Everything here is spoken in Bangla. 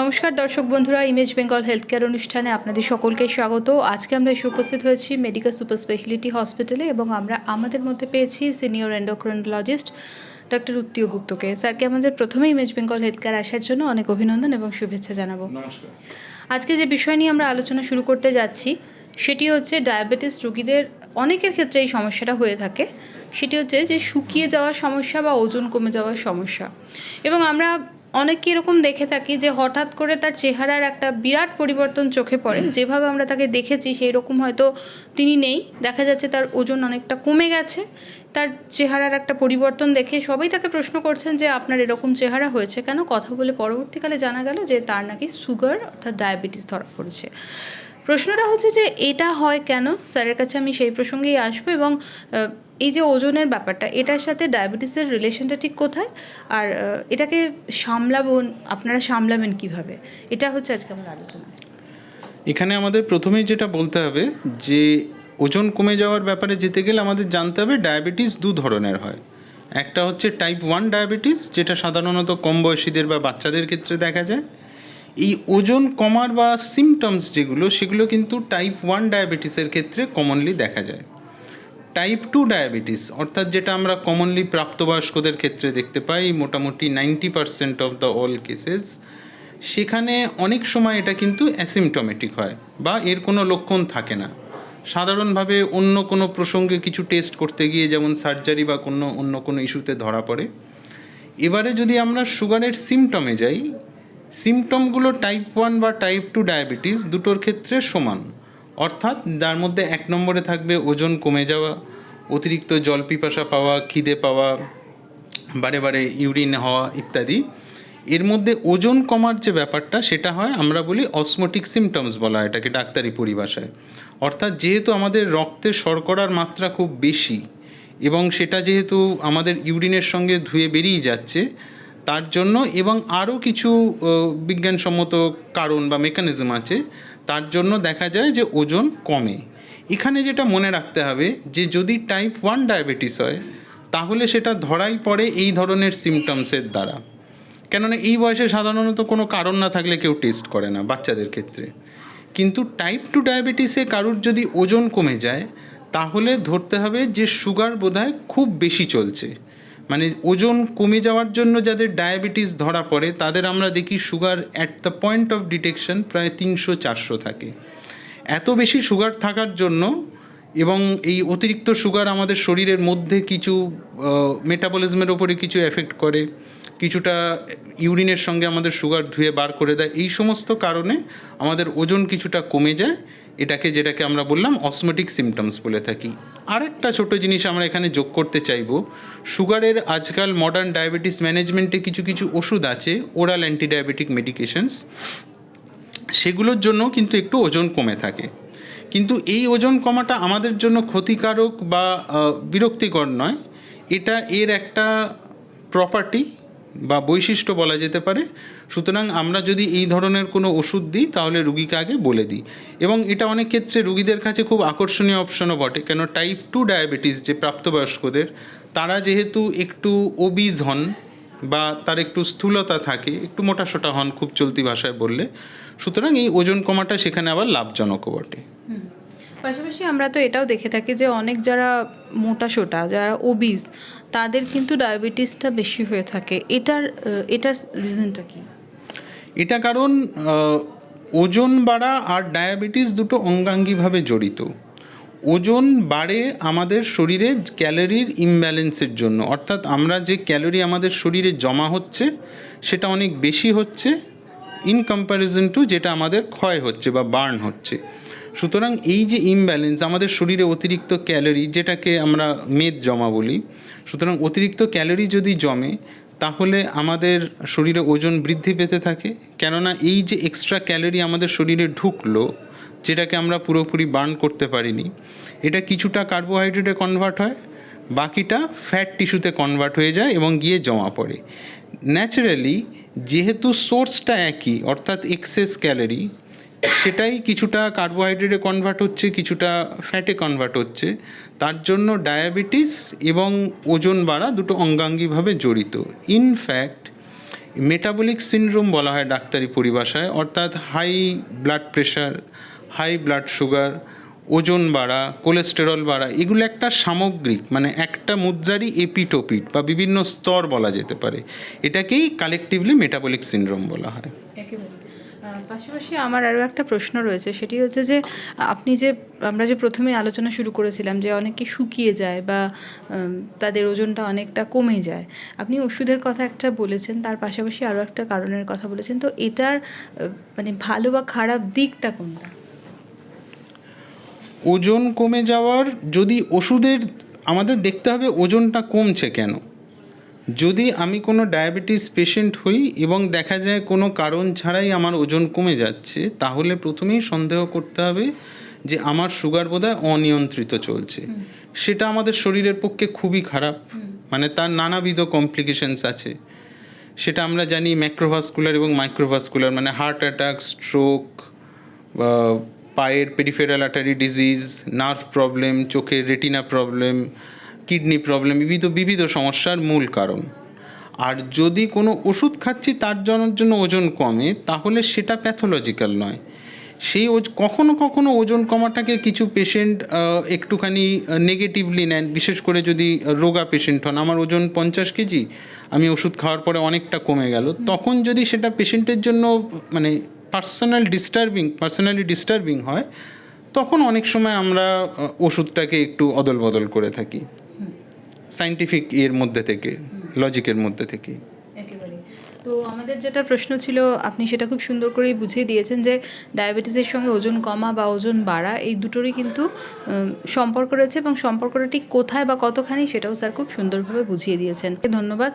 নমস্কার দর্শক বন্ধুরা ইমেজ বেঙ্গল হেলথ কেয়ার অনুষ্ঠানে আপনাদের সকলকে স্বাগত। আজকে আমরা এসে উপস্থিত হয়েছি মেডিকেল সুপার স্পেশালিটি হসপিটালে এবং আমরা আমাদের মধ্যে পেয়েছি সিনিয়র এন্ডোক্রোনোলজিস্ট ডক্টর উত্তীয় গুপ্তকে। স্যারকে আমাদের প্রথমে ইমেজ বেঙ্গল হেলথ কেয়ার আসার জন্য অনেক অভিনন্দন এবং শুভেচ্ছা জানাব। আজকে যে বিষয় নিয়ে আমরা আলোচনা শুরু করতে যাচ্ছি সেটি হচ্ছে ডায়াবেটিস রোগীদের অনেকের ক্ষেত্রে এই সমস্যাটা হয়ে থাকে। সেটি হচ্ছে যে শুকিয়ে যাওয়ার সমস্যা বা ওজন কমে যাওয়ার সমস্যা। এবং আমরা অনেককে এরকম দেখে থাকি যে হঠাৎ করে তার চেহারার একটা বিরাট পরিবর্তন চোখে পড়ে। যেভাবে আমরা তাকে দেখেছি সেই রকম হয়তো তিনি নেই। দেখা যাচ্ছে তার ওজন অনেকটা কমে গেছে। তার চেহারার একটা পরিবর্তন দেখে সবাই তাকে প্রশ্ন করছেন যে আপনার এরকম চেহারা হয়েছে কেন? কথা বলে পরবর্তীকালে জানা গেল যে তার নাকি সুগার অর্থাৎ ডায়াবেটিস ধরা পড়েছে। প্রশ্নটা হচ্ছে যে এটা হয় কেন? স্যারের কাছে আমি সেই প্রসঙ্গেই আসব এবং এই যে ওজনের ব্যাপারটা, এটার সাথে ডায়াবেটিসের রিলেশনটা ঠিক কোথায়? আর এটাকে সামলাবো আপনারা সামলাবেন কীভাবে? এটা হচ্ছে আজকে আমার আলোচনা। এখানে আমাদের প্রথমেই যেটা বলতে হবে যে, ওজন কমে যাওয়ার ব্যাপারে যেতে গেলে আমাদের জানতে হবে ডায়াবেটিস দু ধরনের হয়। একটা হচ্ছে টাইপ ওয়ান ডায়াবেটিস, যেটা সাধারণত কম বয়সীদের বা বাচ্চাদের ক্ষেত্রে দেখা যায়। এই ওজন কমার বা সিমটমস যেগুলো, সেগুলো কিন্তু টাইপ ওয়ান ডায়াবেটিসের ক্ষেত্রে কমনলি দেখা যায়। টাইপ টু ডায়াবেটিস অর্থাৎ যেটা আমরা কমনলি প্রাপ্তবয়স্কদের ক্ষেত্রে দেখতে পাই, মোটামুটি ninety percent of the all cases সেখানে অনেক সময় এটা কিন্তু অ্যাসিমটোমেটিক হয় বা এর কোনো লক্ষণ থাকে না। সাধারণভাবে অন্য কোনো প্রসঙ্গে কিছু টেস্ট করতে গিয়ে যেমন সার্জারি বা কোনো, অন্য কোনো ইস্যুতে ধরা পড়ে। এবারে যদি আমরা সুগারের সিমটমে যাই সিমটমগুলো টাইপ ওয়ান বা টাইপ টু ডায়াবেটিস দুটোর ক্ষেত্রে সমান। অর্থাৎ যার মধ্যে এক নম্বরে থাকবে ওজন কমে যাওয়া, অতিরিক্ত জল পিপাসা পাওয়া, খিদে পাওয়া, বারে বারে ইউরিন হওয়া ইত্যাদি। এর মধ্যে ওজন কমার যে ব্যাপারটা সেটা হয় আমরা বলি অসমোটিক সিমটমস বলা এটাকে ডাক্তারি পরিভাষায়। অর্থাৎ যেহেতু আমাদের রক্তে শর্করার মাত্রা খুব বেশি এবং সেটা যেহেতু আমাদের ইউরিনের সঙ্গে ধুয়ে বেরিয়ে যাচ্ছে তার জন্য এবং আরও কিছু বিজ্ঞানসম্মত কারণ বা মেকানিজম আছে, তার জন্য দেখা যায় যে ওজন কমে। এখানে যেটা মনে রাখতে হবে যে যদি টাইপ ওয়ান ডায়াবেটিস হয়, তাহলে সেটা ধরাই পড়ে এই ধরনের সিমটমসের দ্বারা। কেননা এই বয়সে সাধারণত কোনো কারণ না থাকলে কেউ টেস্ট করে না বাচ্চাদের ক্ষেত্রে। কিন্তু টাইপ টু ডায়াবেটিসে কারুর যদি ওজন কমে যায়, তাহলে ধরতে হবে যে সুগার বোধহয় খুব বেশি চলছে। মানে ওজন কমে যাওয়ার জন্য যাদের ডায়াবেটিস ধরা পড়ে, তাদের আমরা দেখি sugar at the point of detection প্রায় তিনশো চারশো থাকে। এত বেশি সুগার থাকার জন্য এবং এই অতিরিক্ত সুগার আমাদের শরীরের মধ্যে কিছু মেটাবলিজমের ওপরে কিছু এফেক্ট করে, কিছুটা ইউরিনের সঙ্গে আমাদের সুগার ধুয়ে বার করে দেয়, এই সমস্ত কারণে আমাদের ওজন কিছুটা কমে যায় এটাকে যেটাকে আমরা বললাম অসমোটিক সিমটমস বলে থাকি। আরেকটা ছোট জিনিস আমরা এখানে যোগ করতে চাইব। সুগারের আজকাল মডার্ন ডায়াবেটিস ম্যানেজমেন্টে কিছু কিছু ওষুধ আছে ওরাল অ্যান্টি ডায়াবেটিক মেডিকেশনস সেগুলোর জন্য কিন্তু একটু ওজন কমে থাকে। কিন্তু এই ওজন কমাটা আমাদের জন্য ক্ষতিকারক বা বিরক্তিকর নয়। এটা এর একটা প্রপার্টি বা বৈশিষ্ট্য বলা যেতে পারে। সুতরাং আমরা যদি এই ধরনের কোনো ওষুধ দিই, তাহলে রুগীকে আগে বলে দিই। এবং এটা অনেক ক্ষেত্রে রুগীদের কাছে খুব আকর্ষণীয় অপশনও বটে। কেন টাইপ টু ডায়াবেটিস যে প্রাপ্তবয়স্কদের, তারা যেহেতু একটু ওবিজ হন বা তার একটু স্থূলতা থাকে, একটু মোটাসোটা হন খুব চলতি ভাষায় বললে, সুতরাং এই ওজন কমাটা সেখানে আবার লাভজনকও বটে। পাশাপাশি আমরা তো এটাও দেখে থাকি যে অনেক যারা মোটা সোটা, যারা ওবিজ তাদের কিন্তু ডায়াবেটিসটা বেশি হয়ে থাকে। এটার এটার রিজনটা কি? এটা কারণ ওজন বাড়া আর ডায়াবেটিস দুটো অঙ্গাঙ্গিভাবে জড়িত। ওজন বাড়ে আমাদের শরীরে ক্যালোরির ইমব্যালেন্সের জন্য। অর্থাৎ আমরা যে ক্যালোরি আমাদের শরীরে জমা হচ্ছে, সেটা অনেক বেশি হচ্ছে ইন কম্প্যারিজন টু যেটা আমাদের ক্ষয় হচ্ছে বা বার্ন হচ্ছে। সুতরাং এই যে ইমব্যালেন্স আমাদের শরীরে অতিরিক্ত ক্যালোরি যেটাকে আমরা মেদ জমা বলি, সুতরাং অতিরিক্ত ক্যালোরি যদি জমে, তাহলে আমাদের শরীরে ওজন বৃদ্ধি পেতে থাকে। কেননা এই যে এক্সট্রা ক্যালোরি আমাদের শরীরে ঢুকলো, যেটাকে আমরা পুরোপুরি বার্ন করতে পারিনি, এটা কিছুটা কার্বোহাইড্রেটে কনভার্ট হয়, বাকিটা ফ্যাট টিস্যুতে কনভার্ট হয়ে যায় এবং গিয়ে জমা পড়ে। ন্যাচারালি যেহেতু সোর্সটা একই, অর্থাৎ এক্সেস ক্যালোরি সেটাই কিছুটা কার্বোহাইড্রেটে কনভার্ট হচ্ছে, কিছুটা ফ্যাটে কনভার্ট হচ্ছে। তার জন্য ডায়াবেটিস এবং ওজন বাড়া দুটো অঙ্গাঙ্গিভাবে জড়িত। ইনফ্যাক্ট মেটাবলিক সিনড্রোম বলা হয় ডাক্তারি পরিভাষায়, অর্থাৎ high blood pressure high blood sugar ওজন বাড়া কোলেস্টেরল বাড়া, এগুলো একটা সামগ্রিক মানে একটা মুদ্রারই এপিটোপিট বা বিভিন্ন স্তর বলা যেতে পারে। এটাকেই কালেকটিভলি মেটাবলিক সিনড্রোম বলা হয়। পাশাপাশি আমার আরও একটা প্রশ্ন রয়েছে, সেটি হচ্ছে যে, আপনি যে, আমরা যে প্রথমে আলোচনা শুরু করেছিলাম যে অনেকে শুকিয়ে যায় বা তাদের ওজনটা অনেকটা কমে যায়, আপনি ওষুধের কথা একটা বলেছেন, তার পাশাপাশি আরও একটা কারণের কথা বলেছেন, তো এটার মানে ভালো বা খারাপ দিকটা কোনটা? ওজন কমে যাওয়ার, যদি ওষুধের, আমাদের দেখতে হবে ওজনটা কমছে কেন। যদি আমি কোনো ডায়াবেটিস পেশেন্ট হই এবং দেখা যায় কোনো কারণ ছাড়াই আমার ওজন কমে যাচ্ছে তাহলে প্রথমেই সন্দেহ করতে হবে যে আমার সুগার বোধহয় অনিয়ন্ত্রিত চলছে। সেটা আমাদের শরীরের পক্ষে খুবই খারাপ। মানে তার নানাবিধ কমপ্লিকেশনস আছে। সেটা আমরা জানি ম্যাক্রোভাস্কুলার এবং মাইক্রোভাস্কুলার মানে হার্ট অ্যাটাক স্ট্রোক পায়ের peripheral artery disease nerve problem চোখের রেটিনা প্রবলেম কিডনি প্রবলেম বিবিধ বিবিধ সমস্যার মূল কারণ। আর যদি কোনো ওষুধ খাচ্ছি তার জন্য- জন্য ওজন কমে তাহলে সেটা প্যাথোলজিক্যাল নয়। সেই ওজ কখনো কখনো ওজন কমাটাকে কিছু পেশেন্ট একটুখানি নেগেটিভলি নেন। বিশেষ করে যদি রোগা পেশেন্ট হন আমার ওজন পঞ্চাশ কেজি আমি ওষুধ খাওয়ার পরে অনেকটা কমে গেল। তখন যদি সেটা পেশেন্টের জন্য মানে পার্সোনাল ডিস্টার্বিং পার্সোনালি ডিস্টার্বিং হয় তখন অনেক সময় আমরা ওষুধটাকে একটু অদল বদল করে থাকি। সাইন্টিফিক ইয়ের মধ্যে থেকে লজিকের মধ্যে থেকে। তো আমাদের যেটা প্রশ্ন ছিল, আপনি সেটা খুব সুন্দর করেই বুঝিয়ে দিয়েছেন যে ডায়াবেটিসের সঙ্গে ওজন কমা বা ওজন বাড়া, এই দুটোরই কিন্তু সম্পর্ক রয়েছে এবং সম্পর্কটা ঠিক কোথায় বা কতখানি সেটাও স্যার খুব সুন্দরভাবে বুঝিয়ে দিয়েছেন। ধন্যবাদ।